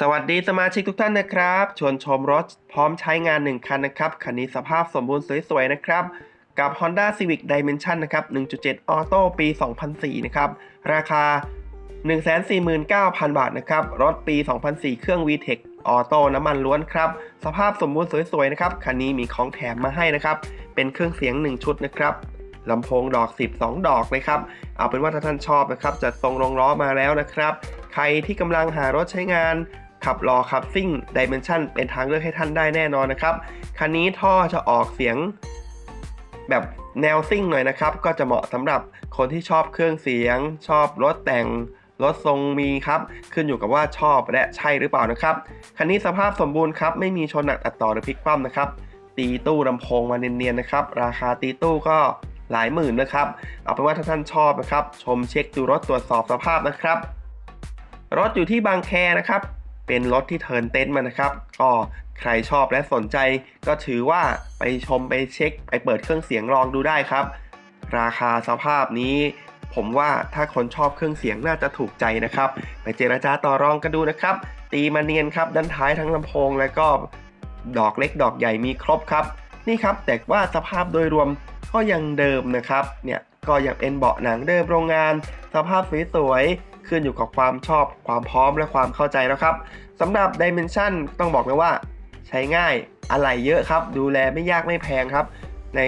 สวัสดีสมาชิกทุกท่านนะครับ ชวนชมรถพร้อมใช้งาน 1 คันนะครับ คันนี้สภาพสมบูรณ์สวยๆนะครับ กับ Honda Civic Dimension นะครับ 1.7 Auto ปี 2004 นะครับ ราคา 149,000 บาทนะครับ รถปี 2004 เครื่อง VTEC Auto น้ำมันล้วนครับ สภาพสมบูรณ์สวยๆนะครับ คันนี้มีของแถมมาให้นะครับ เป็นเครื่องเสียง 1 ชุดนะครับลำโพงดอก 12 ดอกเลยครับ เอาเป็นว่าถ้าท่านชอบนะครับจัดทรงรองล้อมาแล้วนะครับ ใครที่กำลังหารถใช้งาน ขับรอขับซิ่งดิเมนชันเป็นทางเลือกให้ท่านได้แน่นอนนะครับ คันนี้ท่อจะออกเสียงแบบแนวซิ่งหน่อยนะครับ ก็จะเหมาะสำหรับคนที่ชอบเครื่องเสียง ชอบรถแต่งรถทรงมีครับ ขึ้นอยู่กับว่าชอบและใช่หรือเปล่านะครับ คันนี้สภาพสมบูรณ์ครับ ไม่มีชนหนักตัดต่อหรือพลิกคว่ำนะครับ ตีตู้ลำโพงมาเนียนๆนะครับ ราคาตีตู้ก็หลายหมื่นนะครับ เอาเป็นว่าถ้าท่านชอบนะครับ ชมเช็คดูรถตรวจสอบสภาพนะครับ รถอยู่ที่บางแคนะครับ เป็นรถที่เทิร์นเต็นท์มานะครับ ก็ใครชอบและสนใจก็ถือว่าไปชมไปเช็ค ไปเปิดเครื่องเสียงลองดูได้ครับ ราคาสภาพนี้ ผมว่าถ้าคนชอบเครื่องเสียงน่าจะถูกใจนะครับ ไปเจรจาต่อรองกันดูนะครับ ตีมาเนียนครับด้านท้ายทั้งลำโพง และก็ดอกเล็กดอกใหญ่มีครบครับ นี่ครับแต่ว่าสภาพโดยรวม ก็ยังเดิมนะครับ เนี่ยก็ยังเป็นเบาะหนังเดิมโรงงาน สภาพสวยๆขึ้นอยู่กับความชอบความพร้อมและความเข้าใจแล้วครับสำหรับ Dimension ต้องบอกเลยว่า ใช้ง่ายอะไรเยอะครับ ดูแลไม่ยากไม่แพงครับ ใน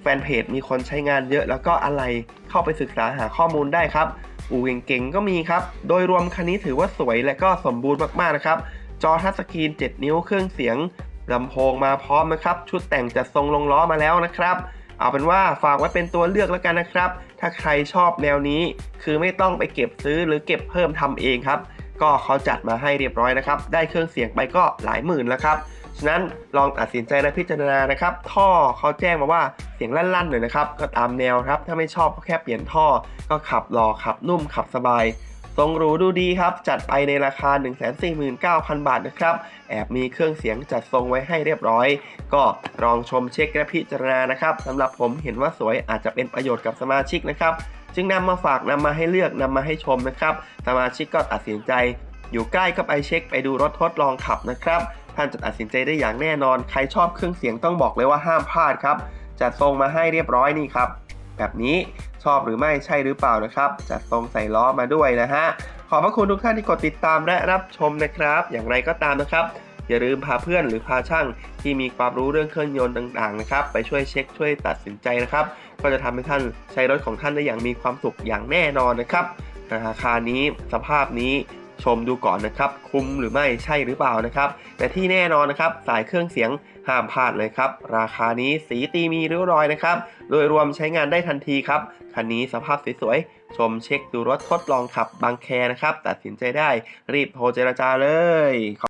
แฟนเพจมีคนใช้งานเยอะ แล้วก็อะไรเข้าไปศึกษาหาข้อมูลได้ครับ อู่เก่งๆก็มีครับ โดยรวมคันนี้ถือว่าสวยและก็สมบูรณ์มากๆนะครับ จอทัชสกรีน 7 นิ้วเครื่องเสียงลำโพงมาพร้อมนะครับ ชุดแต่งจัดทรงลงล้อมาแล้วนะครับ เอาเป็นว่าฝากไว้เป็นตัวเลือกแล้วกันนะครับ ถ้าใครชอบแนวนี้ คือไม่ต้องไปเก็บซื้อหรือเก็บเพิ่มทำเองครับ ก็เขาจัดมาให้เรียบร้อยนะครับ ได้เครื่องเสียงไปก็หลายหมื่นแล้วครับ ฉะนั้นลองตัดสินใจและพิจารณานะครับ ท่อเขาแจ้งมาว่าเสียงลั่นๆหน่อยนะครับ ก็ตามแนวครับ ถ้าไม่ชอบก็แค่เปลี่ยนท่อ ก็ขับหล่อขับนุ่มขับสบาย ทรงหรูดูดีครับ จัดไปในราคา 149,000 บาทนะครับ แอบมีเครื่องเสียงจัดทรงไว้ให้เรียบร้อย ก็ลองชมเช็คและพิจารณานะครับสำหรับผมเห็นว่าสวยอาจจะเป็นประโยชน์กับสมาชิกนะครับ จึงนำมาฝากนำมาให้เลือกนำมาให้ชมนะครับ สมาชิกก็ตัดสินใจ อยู่ใกล้ก็ไปเช็คไปดูรถทดลองขับนะครับท่านจะตัดสินใจได้อย่างแน่นอน ใครชอบเครื่องเสียงต้องบอกเลยว่าห้ามพลาดครับจัดทรงมาให้เรียบร้อยนี่ครับ แบบนี้ ชอบหรือไม่ใช่หรือเปล่านะครับ จัดทรงใส่ล้อมาด้วยนะฮะ ขอบพระคุณทุกท่านที่กดติดตามและรับชมนะครับ อย่างไรก็ตามนะครับ อย่าลืมพาเพื่อนหรือพาช่างที่มีความรู้เรื่องเครื่องยนต์ต่างๆนะครับ ไปช่วยเช็คช่วยตัดสินใจนะครับ ก็จะทำให้ท่านใช้รถของท่านได้อย่างมีความสุขอย่างแน่นอนนะครับราคานี้สภาพนี้ ชมดูก่อนนะครับ คุ้มหรือไม่ใช่หรือเปล่านะครับ แต่ที่แน่นอนนะครับสายเครื่องเสียงห้ามพลาดเลยครับ ราคานี้สีตีมีริ้วรอยนะครับ โดยรวมใช้งานได้ทันทีครับ คันนี้สภาพสวยๆ ชมเช็คดูรถทดลองขับบางแคนะครับ ตัดสินใจได้รีบโทรเจรจาเลย